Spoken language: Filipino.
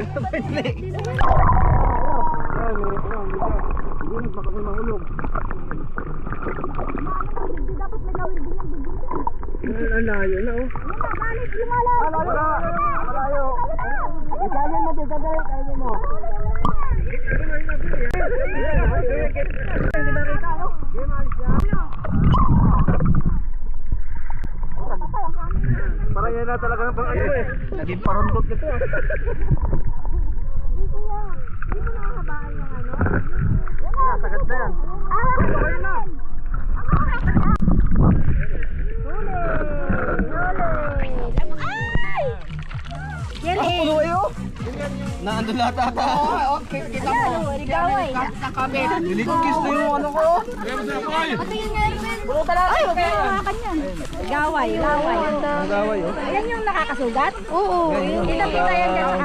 Dapat may gawin din yung bigyan. Ang layo na oh. Lumala. Wala, malayo. Ikanin mo, ikanin mo. Parang yan na talaga ng pang ano eh. Naging parundot nito ah. Dito na. Dito na kahabaan yung ano. Yan na. Sagad na yan. Ah, Okay na. Huli! Huli! Ay! Yan eh. Puno kayo? Naandun lahat ata. Oo, okay. Kita mo. ligaway. Niligkis na yung ano ko. Patingin nga rin. Ay, huwag mo hawakan yan. Ligaway, ligaway. Nagaway oh. Ayan yung nakakasugat? Oo. Kita-kita yan dyan sa.